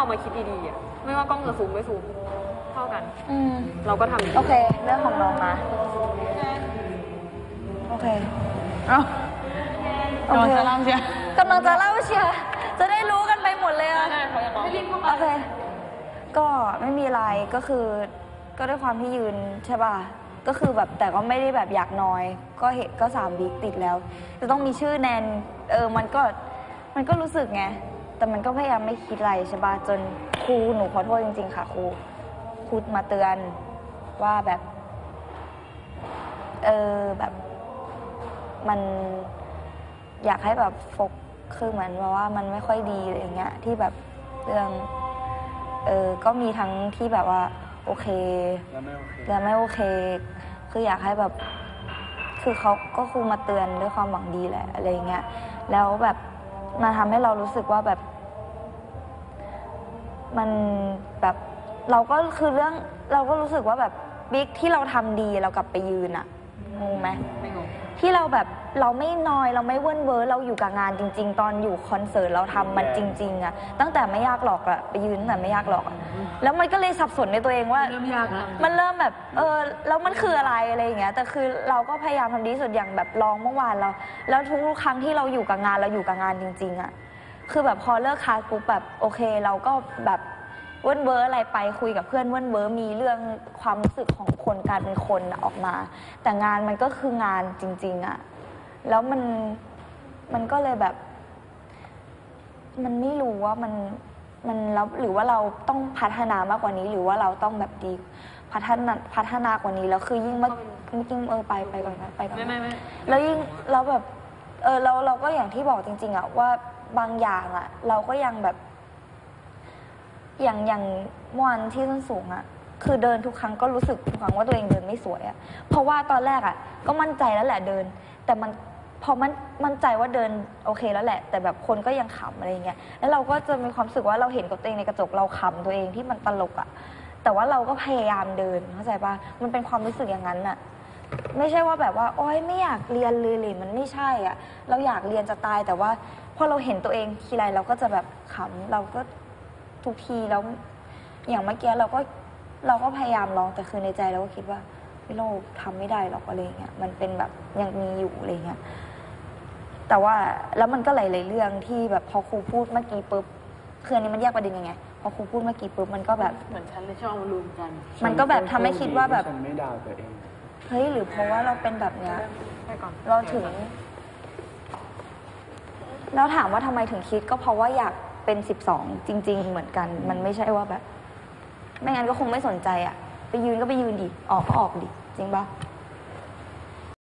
เอามาคิดดีๆอะไม่ว่ากล้องจะซูมไม่ซูมเท่ากัน อืม เราก็ทำดีโอเค เรื่องของน้องมา โอเคเอ้าโอเคกำลังจะเล่าเชียวกำลังจะเล่าเชียร์จะได้รู้กันไปหมดเลยอะเขาอยากร้องโอเค ก็ไม่มีอะไร ก็คือ ก็ด้วยความที่ยืนใช่ป่ะ ก็คือแบบแต่ก็ไม่ได้แบบอยากน้อย ก็เห็นก็สามวีคติดแล้ว จะต้องมีชื่อแนน เออ มันก็ มันก็รู้สึกไง แต่มันก็พยายามไม่คิดอะไรใช่ป่ะจนครูหนูขอโทษจริง ๆ ค่ะครูครูมาเตือนว่าแบบ เออแบบมันอยากให้แบบโฟกคือเหมือนแบบว่ามันไม่ค่อยดีอะไรอย่างเงี้ย ที่แบบเรื่องเออก็มีทั้งที่แบบว่าโอเคแล้วไม่โอเคและไม่โอเค คืออยากให้แบบ คือเขาก็คงมาเตือนด้วยความหวังดีแหละอะไรอย่างเงี้ยแล้วแบบมาทำให้เรารู้สึกว่าแบบ มันแบบเราก็คือเรื่องเราก็รู้สึกว่าแบบบิ๊กที่เราทำดีเรากลับไปยืนอะงงไหมไม่งงที่เราแบบเราไม่นอยเราไม่เว้นเว้อเราอยู่กับงานจริง ๆ ตอนอยู่คอนเสิร์ตเราทำมันจริงๆอะตั้งแต่ไม่ยากหรอกอะไปยืนตั้งแต่ไม่ยากหรอกอะแล้วมันก็เลยสับสนในตัวเองว่า เริ่มยากแล้ว มันเริ่มแบบ เออ แล้วมันคืออะไรอะไรอย่างเงี้ย แต่คือเราก็พยายามทำดีที่สุดอย่างแบบลองเมื่อวานเรา แล้วทุกๆครั้งที่เราอยู่กับงานเราอยู่กับงานจริง ๆอะ คือแบบพอเลิกคลาสปุ๊บแบบโอเค เราก็แบบเว้นเว้ออะไรไปคุยกับเพื่อนเว้นเว้อมีเรื่องความรู้สึกของคนการเป็นคนน่ะออกมา แต่งานมันก็คืองานจริง ๆอะแล้วมันมันก็เลยแบบ มันไม่รู้ว่ามันมันแล้วหรือว่าเราต้องพัฒนามากกว่านี้ หรือว่าเราต้องแบบดีพัฒนาพัฒนากว่านี้แล้วคือยิ่งเมื่อยิ่งเออไปไปก่อนนะไปก่อนไม่นะไม่ไม่แล้วยิ่งเราแบบเออเราเราก็อย่างที่บอกจริง ๆอะว่า บางอย่างอะเราก็ยังแบบ อย่างอย่างเมื่อวานที่ส้นสูงอะคือเดินทุกครั้งก็รู้สึกทุกครั้งว่าตัวเองเดินไม่สวยอะเพราะว่าตอนแรกอะก็มั่นใจแล้วแหละเดิน แต่มันพอมันมั่นใจว่าเดินโอเคแล้วแหละ แต่แบบคนก็ยังขำอะไรเงี้ยแล้วเราก็จะมีความรู้สึกว่าเราเห็นกับตัวเองในกระจกเราขำตัวเองที่มันตลกอะแต่ว่าเราก็พยายามเดินเข้าใจปะมันเป็นความรู้สึกอย่างนั้นอะ ไม่ใช่ว่าแบบว่าโอ๊ยไม่อยากเรียนเลยเลยมันไม่ใช่อะเราอยากเรียนจะตายแต่ว่าพอเราเห็นตัวเองทีไรเราก็จะแบบขำเราก็ทุกทีแล้วอย่างเมื่อกี้เราก็เราก็พยายามลองแต่คือในใจเราก็คิดว่าพี่เราทำไม่ได้หรอกอะไรเงี้ยมันเป็นแบบยังมีอยู่อะไรเงี้ยแต่ว่าแล้วมันก็หลายๆเรื่องที่แบบพอครูพูดเมื่อกี้ปุ๊บคืออันนี้มันแยกประเด็นยังไงพอครูพูดเมื่อกี้ปุ๊บมันก็แบบ เหมือนฉันเลยชอบเอามารวมกัน มันก็แบบทำให้คิดว่าแบบ ฉันไม่ด่าตัวเอง เฮ้ยหรือเพราะว่าเราเป็นแบบเนี้ยไปก่อนเราถึงแล้วถามว่าทำไมถึงคิดก็เพราะว่าอยากเป็นสิบสองจริง ๆ เหมือนกัน มันไม่ใช่ว่าแบบ ไม่งั้นก็คงไม่สนใจอะไปยืนก็ไปยืนดิออกก็ออกดิจริงปะ